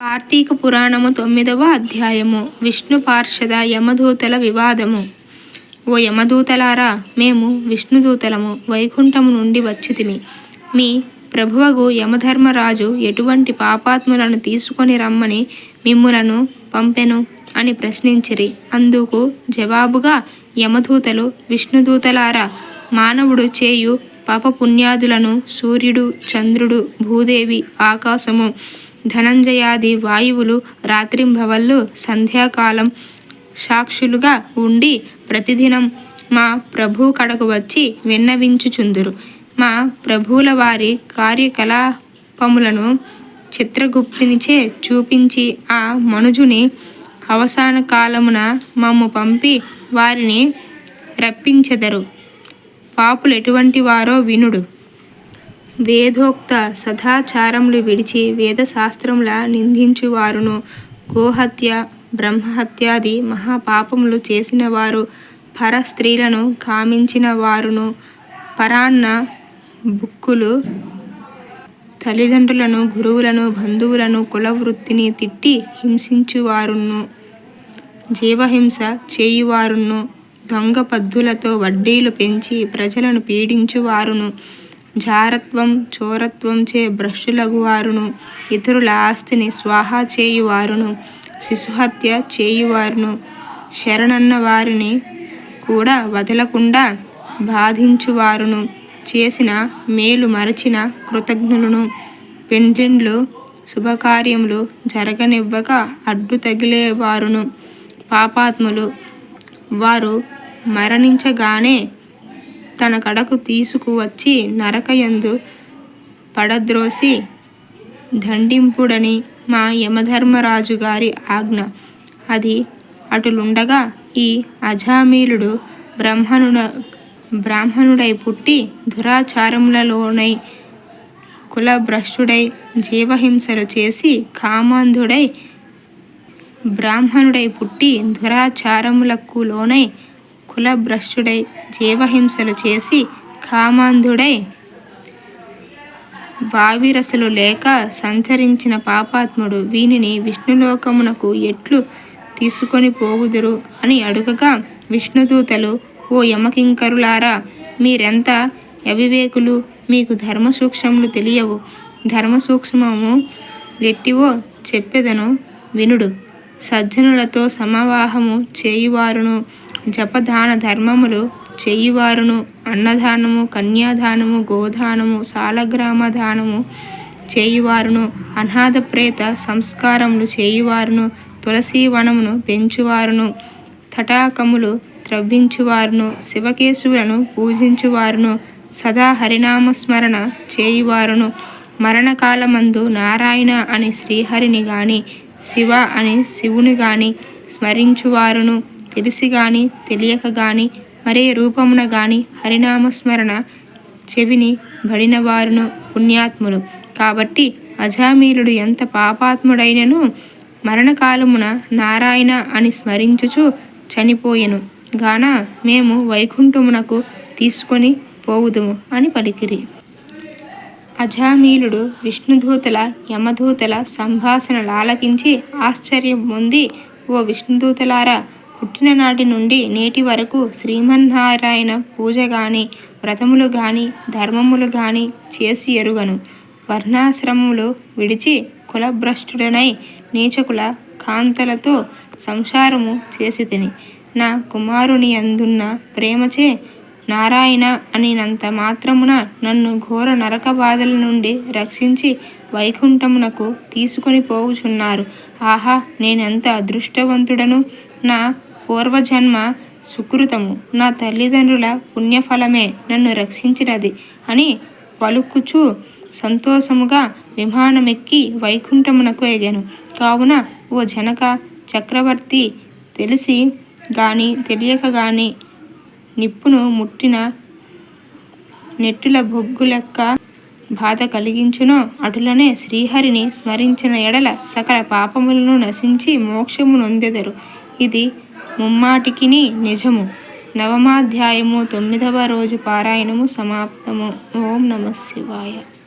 కార్తీక పురాణము తొమ్మిదవ అధ్యాయము. విష్ణు పార్షద యమదూతల వివాదము. ఓ యమదూతలారా మేము విష్ణుదూతలము వైకుంఠము నుండి వచ్చితిమి. మీ ప్రభువగు యమధర్మరాజు ఎటువంటి పాపాత్ములను తీసుకొని రమ్మని మిమ్ములను పంపెను అని ప్రశ్నించిరి. అందుకు జవాబుగా యమదూతలు విష్ణుదూతలారా మానవుడు చేయు పాపపుణ్యాదులను సూర్యుడు చంద్రుడు భూదేవి ఆకాశము ధనంజయాది వాయువులు రాత్రింబవళ్ళు సంధ్యాకాలం సాక్షులుగా ఉండి ప్రతిదినం మా ప్రభు కడకు వచ్చి విన్నవించుచుందురు. మా ప్రభువుల వారి కార్యకలాపములను చిత్రగుప్తునిచే చూపించి ఆ మనుజుని అవసాన కాలమున మమ్ము పంపి వారిని రప్పించెదరు. పాపులు ఎటువంటి వారో వినుడు. వేదోక్త సదాచారములు విడిచి వేదశాస్త్రముల నిందించువారును. గోహత్య బ్రహ్మహత్యాది మహాపాపములు చేసిన వారు పర స్త్రీలను కామించిన వారును పరాన్న బుక్కులు తల్లిదండ్రులను గురువులను బంధువులను కులవృత్తిని తిట్టి హింసించువారును. జీవహింస చేయువారును. దొంగ పద్దులతో వడ్డీలు పెంచి ప్రజలను పీడించువారును. జారత్వం చోరత్వం చే భ్రష్టులగువారును. ఇతరుల ఆస్తిని స్వాహా చేయువారును శిశుహత్య చేయువారును. శరణన్న వారిని కూడా వదలకుండా బాధించువారును. చేసిన మేలు మరచిన కృతజ్ఞులను. పెండ్లిండ్లు శుభకార్యములు జరగనివ్వక అడ్డు తగిలేవారును. పాపాత్ములు వారు మరణించగానే తన కడకు తీసుకువచ్చి నరకయందు పడద్రోసి దండింపుడని మా యమధర్మరాజు గారి ఆజ్ఞ. అది అటులుండగా ఈ అజామీలుడు బ్రహ్మణుడ బ్రాహ్మణుడై పుట్టి దురాచారములలోనై కులభ్రష్టుడై జీవహింసలు చేసి కామాంధుడై బ్రాహ్మణుడై పుట్టి దురాచారములకు లోనై కులభ్రష్టుడై జీవహింసలు చేసి కామాంధుడై వావిరసలు లేక సంచరించిన పాపాత్ముడు వీనిని విష్ణులోకమునకు ఎట్లు తీసుకొని పోవుదురు అని అడుగగా విష్ణుదూతలు ఓ యమకింకరులారా మీరెంత అవివేకులు? మీకు ధర్మ సూక్ష్మములు తెలియవు. ధర్మ సూక్ష్మము చెప్పెదను వినుడు. సజ్జనులతో సమవాహము చేయువారును జపదాన ధర్మములు చేయువారును. అన్నదానము కన్యాదానము గోదానము సాలగ్రామ దానము చేయువారును. అనాథ ప్రేత సంస్కారములు చేయువారును. తులసి వనమును పెంచువారును. తటాకములు త్రవ్వించువారును శివకేశువులను పూజించువారును. సదా హరినామస్మరణ చేయువారును. మరణకాలమందు నారాయణ అని శ్రీహరిని గాని శివ అని శివుని గాని స్మరించువారును. తెలిసి గాని తెలియక గాని మరే రూపమున గాని హరినామస్మరణ చెవిని బడిన వారును పుణ్యాత్ములు. కాబట్టి అజామీలుడు ఎంత పాపాత్ముడైనను మరణకాలమున నారాయణ అని స్మరించుచు చనిపోయెను. గాన మేము వైకుంఠమునకు తీసుకొని పోవుదుము అని పలికిరి. అజామీలుడు విష్ణుదూతల యమదూతల సంభాషణలు ఆలకించి ఆశ్చర్యం పొంది ఓ విష్ణుదూతలారా పుట్టిన నాటి నుండి నేటి వరకు శ్రీమన్నారాయణ పూజ గాని వ్రతములు గాని ధర్మములు గాని చేసి ఎరుగను. వర్ణాశ్రమములు విడిచి కులభ్రష్టుడనై నీచకుల కాంతలతో సంసారము చేసి తిని. నా కుమారుని అందున్న ప్రేమచే నారాయణ అనినంత మాత్రమున నన్ను ఘోర నరక బాధల నుండి రక్షించి వైకుంఠమునకు తీసుకొని పోవుచున్నారు. ఆహా నేనెంత అదృష్టవంతుడను? నా పూర్వజన్మ సుకృతము. నా తల్లిదండ్రుల పుణ్యఫలమే నన్ను రక్షించినది అని పలుకుచూ సంతోషముగా విమానమెక్కి వైకుంఠమునకు ఎగాను. కావున ఓ జనక చక్రవర్తి తెలిసి గాని తెలియక గాని నిప్పును ముట్టిన నెట్టుల బొగ్గు లెక్క బాధ కలిగించునో అటులనే శ్రీహరిని స్మరించిన ఎడల సకల పాపములను నశించి మోక్షము నొందెదరు. ఇది ముమ్మాటికిని నిజము. నవమాధ్యాయము తొమ్మిదవ రోజు పారాయణము సమాప్తము. ఓం నమ శివాయ.